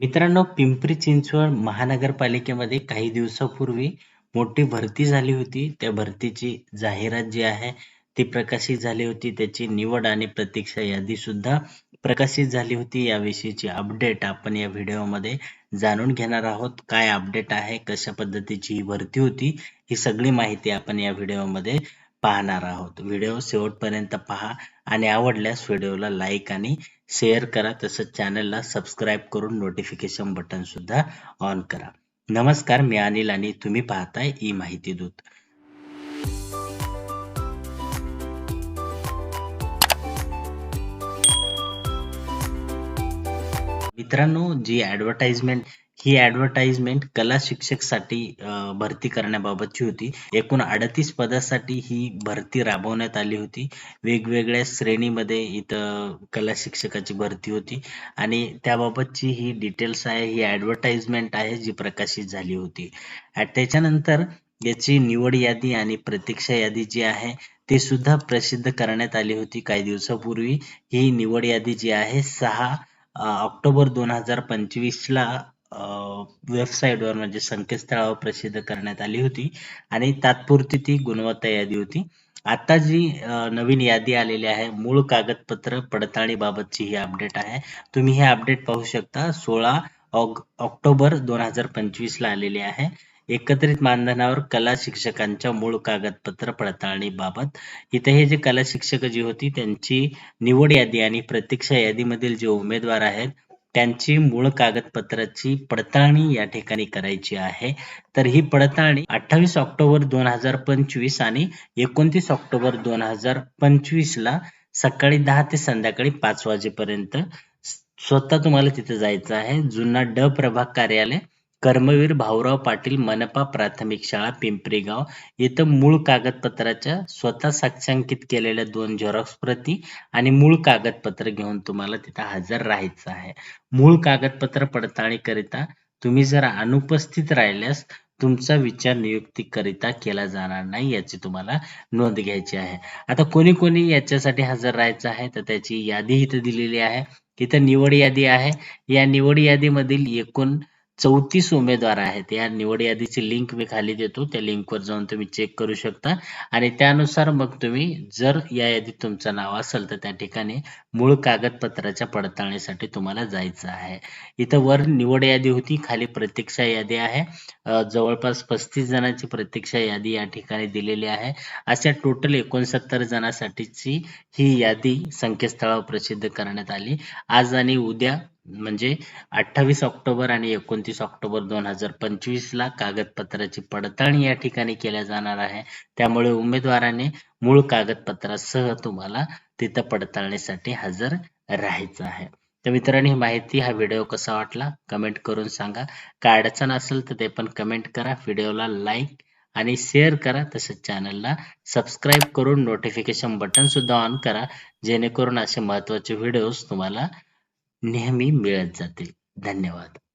मित्रांनो पिंपरी चिंचवड महानगरपालिकेमध्ये काही दिवसापूर्वी मोठी भरती झाली होती. त्या भरतीची जाहिरात जी आहे ती प्रकाशित झाली होती. त्याची निवड आणि प्रतीक्षा यादी सुद्धा प्रकाशित झाली होती. याविषयीची अपडेट आपण या व्हिडिओमध्ये जाणून घेणार आहोत. काय अपडेट आहे कशा पद्धतीची ही भरती होती ही सगळी माहिती आपण या व्हिडिओमध्ये पाहणार आहोत. व्हिडिओ शेवटपर्यंत पहा आणि आवडल्यास व्हिडिओला लाईक आणि शेअर करा. तसंच चॅनलला सबस्क्राईब करून नोटिफिकेशन बटन सुद्धा ऑन करा. नमस्कार मी अनिल आणि तुम्ही पाहताय ई माहिती दूत. मित्रांनो जी ऍडव्हर्टाइजमेंट ही ऍडव्हर्टाइजमेंट कला शिक्षकसाठी साठी भरती करण्याबाबतची होती. एकूण अडतीस पदासाठी ही भरती राबवण्यात आली होती. वेगवेगळ्या श्रेणीमध्ये इथं कला शिक्षकाची भरती होती आणि त्याबाबतची ही डिटेल्स आहे ही ऍडव्हर्टाइजमेंट आहे जी प्रकाशित झाली होती. त्याच्यानंतर याची निवड यादी आणि प्रतीक्षा यादी जी आहे ते सुद्धा प्रसिद्ध करण्यात आली होती काही दिवसापूर्वी. ही निवड यादी जी आहे सहा ऑक्टोबर दोन हजार पंचवीस ला वेबसाईटवर म्हणजे संकेतस्थळावर प्रसिद्ध करण्यात आली होती. आणि तात्पुरती ती गुणवत्ता यादी होती. आता जी नवीन यादी आलेली आहे मूळ कागदपत्र पडताळणीबाबतची ही अपडेट आहे. तुम्ही हे अपडेट पाहू शकता. सोळा ऑक्टोबर दोन हजार पंचवीस ला आलेली आहे. एकत्रित मानधनावर कला शिक्षकांच्या मूळ कागदपत्र पडताळणीबाबत. इथे हे जे कला शिक्षक जी होती त्यांची निवड यादी आणि प्रतीक्षा यादीमधील जे उमेदवार आहेत त्यांची मूळ कागदपत्राची पडताळणी या ठिकाणी करायची आहे. तर ही पडताळणी अठ्ठावीस ऑक्टोबर दोन हजार पंचवीस आणि एकोणतीस ऑक्टोबर दोन हजार पंचवीस ला सकाळी दहा ते संध्याकाळी पाच वाजेपर्यंत स्वतः तुम्हाला तिथे जायचं आहे. जुना ड प्रभाग कार्यालय कर्मवीर भाऊराव पाटील मनपा प्राथमिक शाळा पिंपरी गाव इथं मूळ कागदपत्राच्या स्वतः साक्षांकित केलेल्या दोन झेरॉक्स प्रती आणि मूळ कागदपत्र घेऊन तुम्हाला तिथं हजर राहायचं आहे. मूळ कागदपत्र पडताळणीकरिता तुम्ही जर अनुपस्थित राहिल्यास तुमचा विचार नियुक्तीकरिता केला जाणार नाही याची तुम्हाला नोंद घ्यायची आहे. आता कोणी कोणी याच्यासाठी हजर राहायचं आहे तर त्याची यादी इथं दिलेली आहे. इथं निवड यादी आहे. या निवड यादीमधील एकूण चौतीस उमेदवार आहेत. या निवड यादीची लिंक मी खाली देतो. त्या लिंकवर जाऊन तुम्ही चेक करू शकता. आणि त्यानुसार मग तुम्ही जर या यादीत तुमचं नाव असेल तर त्या ठिकाणी मूळ कागदपत्राच्या पडताळणीसाठी तुम्हाला जायचं आहे. इथं वर निवड यादी होती. खाली प्रतीक्षा यादी आहे. जवळपास पस्तीस जणांची प्रतीक्षा यादी या ठिकाणी दिलेली आहे. अशा टोटल एकोणसत्तर जणांसाठीची ही यादी संकेतस्थळावर प्रसिद्ध करण्यात आली. आज आणि उद्या म्हणजे अठ्ठावीस ऑक्टोबर आणि एकोणतीस ऑक्टोबर दोन हजार पंचवीस ला कागदपत्राची पडताळणी या ठिकाणी केल्या जाणार आहे. त्यामुळे उमेदवाराने मूळ कागदपत्रासह तुम्हाला तिथं पडताळणीसाठी हजर राहायचं आहे. तर मित्रांनो ही माहिती हा व्हिडिओ कसा वाटला कमेंट करून सांगा. काय अडचण असेल तर ते पण कमेंट करा व्हिडिओला लाईक आणि शेअर करा. तसेच चॅनलला सबस्क्राईब करून नोटिफिकेशन बटन सुद्धा ऑन करा जेणेकरून असे महत्त्वाचे व्हिडिओज तुम्हाला नेहमी मिळत जातील. धन्यवाद.